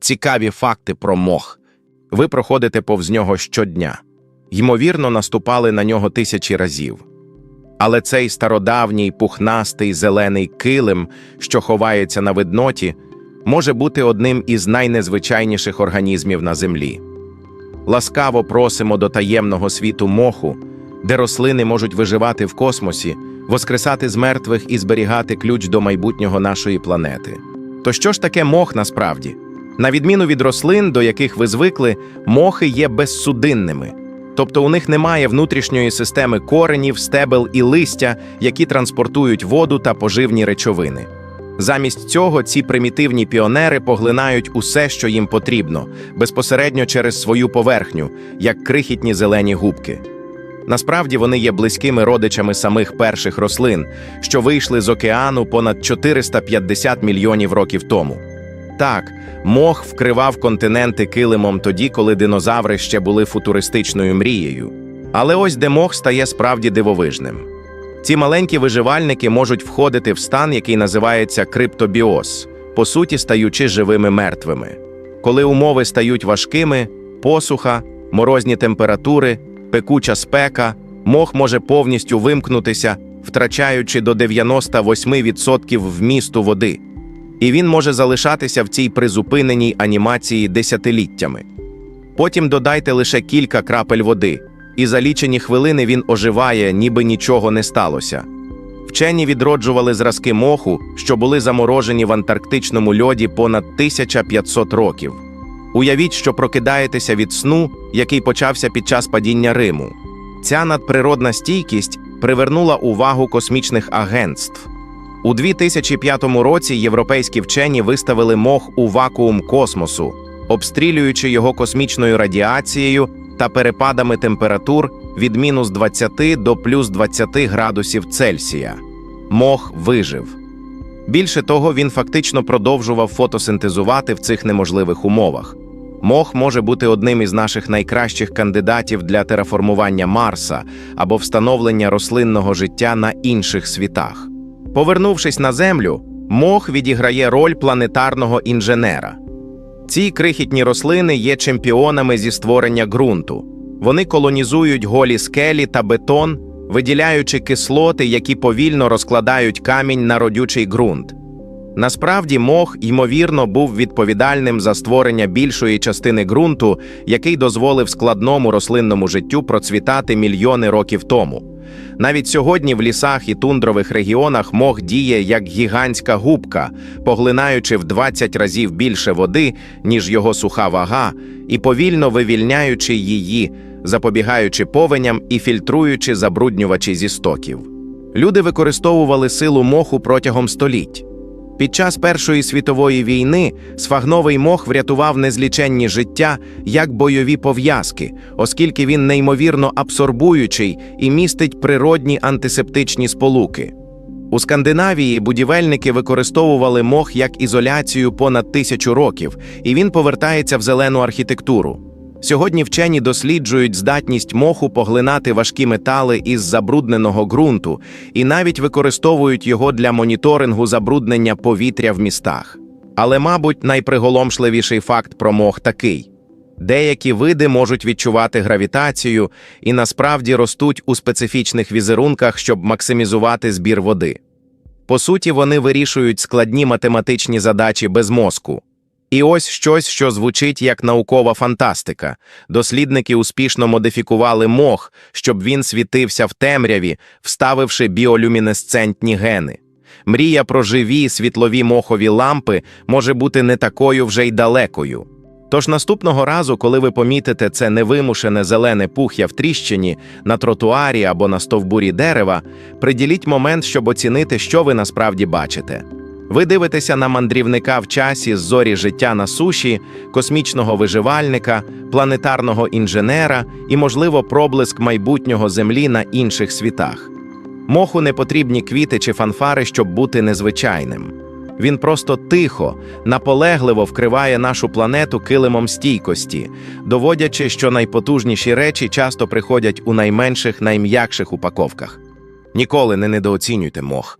Цікаві факти про мох. Ви проходите повз нього щодня. Ймовірно, наступали на нього тисячі разів. Але цей стародавній пухнастий зелений килим, що ховається на видноті, може бути одним із найнезвичайніших організмів на землі. Ласкаво просимо до таємного світу моху, де рослини можуть виживати в космосі, воскресати з мертвих і зберігати ключ до майбутнього нашої планети. То що ж таке мох насправді? На відміну від рослин, до яких ви звикли, мохи є безсудинними, тобто у них немає внутрішньої системи коренів, стебел і листя, які транспортують воду та поживні речовини. Замість цього ці примітивні піонери поглинають усе, що їм потрібно, безпосередньо через свою поверхню, як крихітні зелені губки. Насправді вони є близькими родичами самих перших рослин, що вийшли з океану понад 450 мільйонів років тому. Так, мох вкривав континенти килимом тоді, коли динозаври ще були футуристичною мрією. Але ось де мох стає справді дивовижним. Ці маленькі виживальники можуть входити в стан, який називається криптобіоз, по суті стаючи живими мертвими. Коли умови стають важкими, посуха, морозні температури, пекуча спека, мох може повністю вимкнутися, втрачаючи до 98% вмісту води. І він може залишатися в цій призупиненій анімації десятиліттями. Потім додайте лише кілька крапель води, і за лічені хвилини він оживає, ніби нічого не сталося. Вчені відроджували зразки моху, що були заморожені в антарктичному льоді понад 1500 років. Уявіть, що прокидаєтеся від сну, який почався під час падіння Риму. Ця надприродна стійкість привернула увагу космічних агентств. У 2005 році європейські вчені виставили мох у вакуум космосу, обстрілюючи його космічною радіацією та перепадами температур від мінус 20 до плюс 20 градусів Цельсія. Мох вижив. Більше того, він фактично продовжував фотосинтезувати в цих неможливих умовах. Мох може бути одним із наших найкращих кандидатів для тераформування Марса або встановлення рослинного життя на інших світах. Повернувшись на Землю, мох відіграє роль планетарного інженера. Ці крихітні рослини є чемпіонами зі створення ґрунту. Вони колонізують голі скелі та бетон, виділяючи кислоти, які повільно розкладають камінь на родючий ґрунт. Насправді, мох, ймовірно, був відповідальним за створення більшої частини ґрунту, який дозволив складному рослинному життю процвітати мільйони років тому. Навіть сьогодні в лісах і тундрових регіонах мох діє як гігантська губка, поглинаючи в 20 разів більше води, ніж його суха вага, і повільно вивільняючи її, запобігаючи повеням і фільтруючи забруднювачі зі стоків. Люди використовували силу моху протягом століть. Під час Першої світової війни сфагновий мох врятував незліченні життя як бойові пов'язки, оскільки він неймовірно абсорбуючий і містить природні антисептичні сполуки. У Скандинавії будівельники використовували мох як ізоляцію понад тисячу років, і він повертається в зелену архітектуру. Сьогодні вчені досліджують здатність моху поглинати важкі метали із забрудненого ґрунту і навіть використовують його для моніторингу забруднення повітря в містах. Але, мабуть, найприголомшливіший факт про мох такий: деякі види можуть відчувати гравітацію і насправді ростуть у специфічних візерунках, щоб максимізувати збір води. По суті, вони вирішують складні математичні задачі без мозку. І ось щось, що звучить як наукова фантастика. Дослідники успішно модифікували мох, щоб він світився в темряві, вставивши біолюмінесцентні гени. Мрія про живі світлові мохові лампи може бути не такою вже й далекою. Тож наступного разу, коли ви помітите це невимушене зелене пух'я в тріщині на тротуарі або на стовбурі дерева, приділіть момент, щоб оцінити, що ви насправді бачите. Ви дивитеся на мандрівника в часі з зорі життя на суші, космічного виживальника, планетарного інженера і, можливо, проблиск майбутнього Землі на інших світах. Моху не потрібні квіти чи фанфари, щоб бути незвичайним. Він просто тихо, наполегливо вкриває нашу планету килимом стійкості, доводячи, що найпотужніші речі часто приходять у найменших, найм'якших упаковках. Ніколи не недооцінюйте мох.